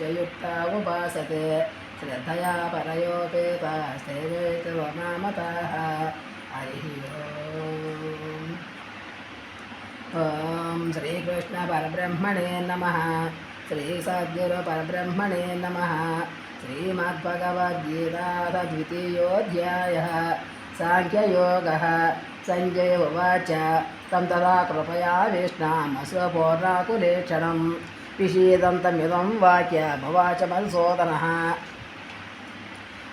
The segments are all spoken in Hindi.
नित्ययुक्ता उपासते श्रद्धया परयोपेतास्तेवेतवमामताः हरिः ओम्। ॐ श्रीकृष्णपरब्रह्मणे नमः। श्रीसद्गुरुपरब्रह्मणे नमः। श्रीमद्भगवद्गीता द्वितीयोऽध्यायः साङ्ख्ययोगः। सञ्जय उवाच। तं तदा कृपयाविष्णामस्वपूर्णाकुलेक्षणं విషీదంతమిదం వాచ భవాచ మధుసూదన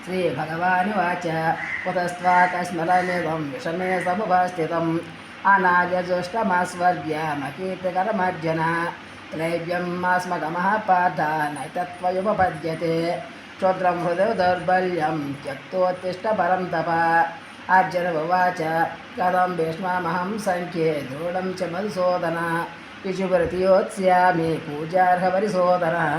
శ్రీభగవానువాచ కుతస్వాకస్మలమిదం విషమే సముపస్థితం అనార్యజుష్టమాస్వర్గ్యమకీర్తికరమర్జన క్లైవ్యం మాస్మగమః పార్థ నైతత్వయుపపద్యతే క్షుద్రం హృదయ దౌర్బల్యం త్యక్తోత్తిష్ట పరం తప అర్జున ఉవాచ కథం భీష్మహం సంఖ్యే దృఢం చ మధుసూదన इषुप्रतियोत्स्यामि पूजार्हपरिशोदनः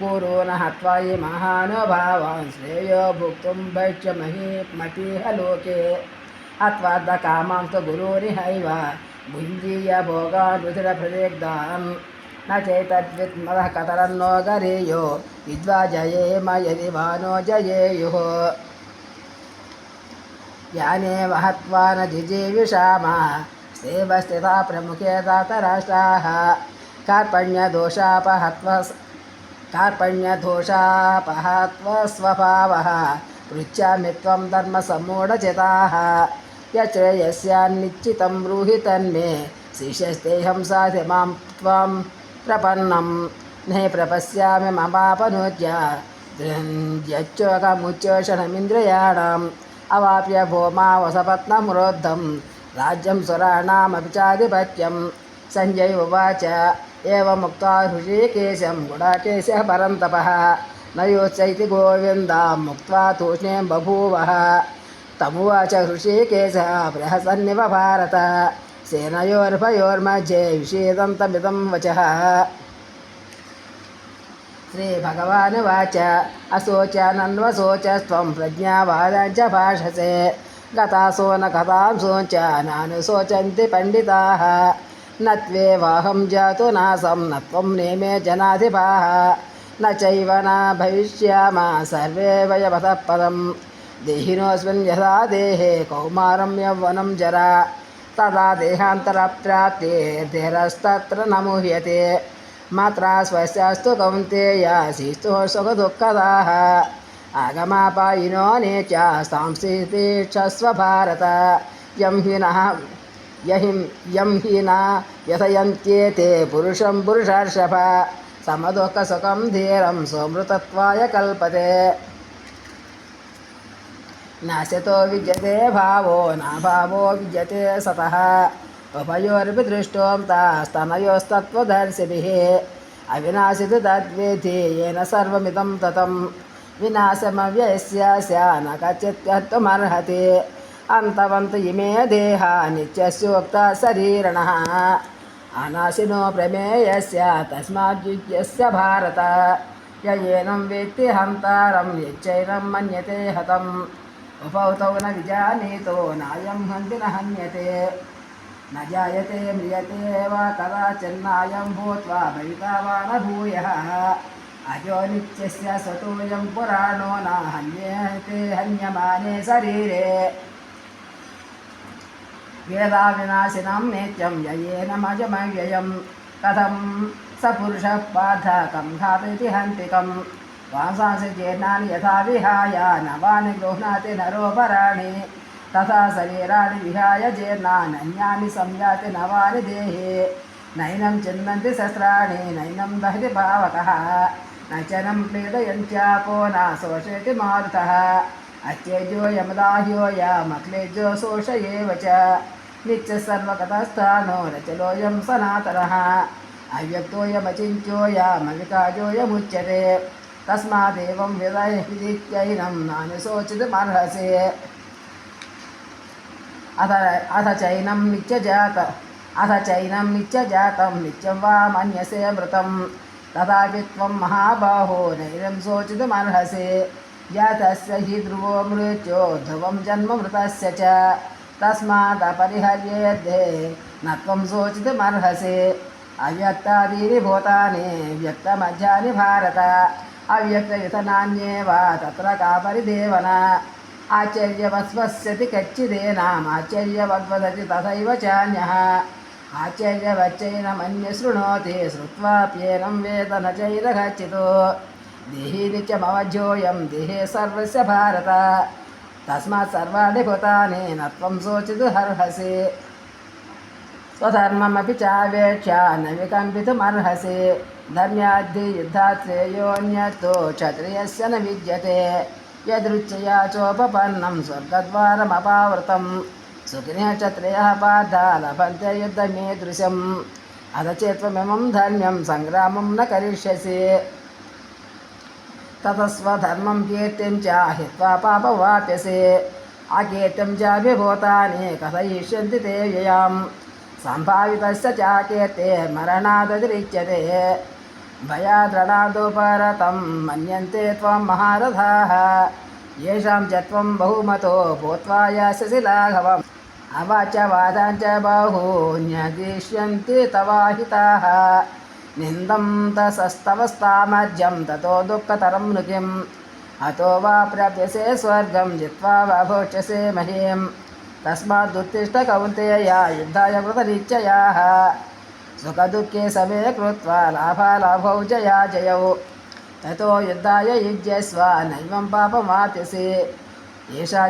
गुरून् हत्वा हि महानुभावान् श्रेयो भुक्तुं भैक्ष्यमहि मतीह लोके हत्वार्धकामां तु गुरूरिहैव भुञ्जीय भोगान् रुधिरप्रदिग्धान् न चैतद्विद्मदः कतरन्नो गरेयो। विद्वा जयेम यदि वा नो जयेयुः। याने वहत्वा न जिजीविषामा। सेवस्थिता प्रमुखे दातराष्ट्राः कार्पण्यदोषापहत्व कार्पण्यदोषापहत्वस्वभावः। पृच्छामि त्वं धर्मसम्मूढचिताः यश्रेयस्यान्निश्चितं ब्रूहि तन्मे। शिष्यस्तेऽहं साधि माँ त्वां प्रपन्नं। ने प्रपश्यामि ममापनुज्य यच्चोकमुच्चोषणमिन्द्रियाणाम् अवाप्य भूमावसपत्नमरोद्धं राज्यं सुराणामपि चाधिपत्यं सञ्जय उवाच, एवमुक्त्वा ऋषिकेशं गुडाकेशः परन्तपः न योत्सैति गोविन्दां, मुक्त्वा तूष्णीं बभूवः। तमुवाच ऋषिकेशः बृहसन्निव भारत। सेनयोर्भयोर्मध्ये विषेदन्तमिदं वचः। श्रीभगवानुवाच अशोचनन्वशोचस्त्वं प्रज्ञावादाञ्च भाषसे। गतासो न कथांसो च नानुशोचन्ति पण्डिताः। न त्वेवाहं जातु नासं, न त्वं नेमे जनाधिपाः। न चैव न भविष्यामः सर्वे वयवतः पदं देहिनोऽस्मिन् यथा देहे कौमारं यौवनं जरा। तदा देहान्तरप्राप्तिर्धीरस्तत्र न मुह्यते। मात्रा स्वस्यास्तु कौन्तेय शिस्तु सुखदुःखदाः। ఆగమాపాయినో నేచ సాంస్థితీక్షస్వ భారత యం హిన యహిం యం హిన యథయంత్యేతే పురుషం పురుషార్షభ సమదుఃఖ సుఖం ధీరం సోమృతత్వాయ కల్పతే నాశతో విద్యతే భావో నాభావో విద్యతే సతః ఉభయోర్భి దృష్టోంతాస్తనయోస్తత్వదర్శిభిः అవినాశితు తద్వేధి ఏన సర్వమిదం తతం विनाशमव्ययस्यास्य न अन्तवन्त इमे देहा नित्यस्योक्ता शरीरिणः। अनाशिनो प्रमेयस्य तस्माद्युज्यस्य भारत। य एनं वेत्ति हन्तारं यच्चैनं मन्यते हतम्। उपौतौ न विजानीतो, नायं हन्ति न हन्यते। न जायते, म्रियते वा कदाचिन्नायं भूत्वा भविता वा न भूयः। अजो नित्यस्य स्वतोऽयं पुराणो न हन्यते हन्यमाने शरीरे। वेदाविनाशिनं नित्यं ययेनमजमव्ययं कथं स पुरुषः पाठ कं घातयति हन्तिकं। वासांसि जीर्णानि यथा विहाय, नवानि गृह्णाति नरोपराणि। तथा शरीराणि विहाय जीर्णान्यानि संयाति नवानि देहे। नैनं चिन्वन्ति शस्त्राणि, नैनं दहति पावकः నచనం ప్లీద యంత్యాపో నా శోషయతి మారుత. అత్యజో యమదాహ్యో యామక్లేజో శోష ఏవ చ నిత్య సర్వగతస్థానో రచలోయం సనాతన. అవ్యక్తోయమచించోయమవికాజోయముచ్యతే తస్మాదేవం విదయ విదిత్యైనం నాని శోచితమర్హసి అథ అథ చైనం నిత్యజాత అథ చైనం నిత్యజాతం నిత్యం వా మన్యసే మృతం. तथापि त्वं महाबाहो नैरं शोचितुमर्हसि जातस्य हि ध्रुवो मृत्यो, ध्रुवं जन्म मृतस्य च। तस्मादपरिहर्येद्धे न त्वं शोचितुमर्हसि अव्यक्तादीनि भूतानि, व्यक्तमज्जानि भारत। अव्यक्तवितनान्येव तत्र का परिदेवना? आचर्यवस्वस्यति कच्चिदेनामाचर्यवद्वदति तथैव चान्यः। ఆశ్చర్యవచ్చైనమన్య శృణోతి శ్రుత్వాప్యేనం వేద న చైన గచ్చితో దేహి నిత్యమవధ్యోయం దేహే సర్వస్య భారత. తస్మాత్ సర్వాణి భూతాని నత్వం శోచితు హర్హసి. స్వధర్మమపి చావేక్ష న వికంపితుమర్హసి ధర్మ్యాద్ధి యుద్ధాత్రేయోన్యతో క్షత్రియస్య న విద్యతే యదృచ్చయా చోపపన్నం స్వర్గద్వారమపావృతం. सुखिने सुखिनक्षत्रयः पाठा लभन्त्ययुद्धमीदृशम् अथ चेत्त्वमिमं धर्म्यं सङ्ग्रामं न करिष्यसि। ततस्वधर्मं कीर्तिं च हित्वा पापवाप्यसे अकीर्तिं चाभिभूतानि कथयिष्यन्ति ते व्ययां सम्भावितस्य चाकीर्ते कीर्ते मरणादतिरिच्यते भयादृणादुपरतं मन्यन्ते त्वं महारथाः। येषां च त्वं बहुमतो भूत्वा यास्यसि लाघवम्। అవాచ వాదాంచ బాహూన్యదిష్యంతి తవాహితాః. నిందం తసస్తవస్తామజ్యం తతో దుఃఖతరం నృకిం అతో వా ప్రాప్యసే స్వర్గం జిత్వా వా భోక్ష్యసే మహీం. తస్మాదుత్తిష్ట కౌంతేయ యుద్ధాయ కృతనిత్యయా సుఖదుఃఖే సమే కృత్వా లాభాలాభౌ జయా జయౌ. తతో యుద్ధాయ యుజ్యస్వ నైవం పాపమాప్యసి ఏషా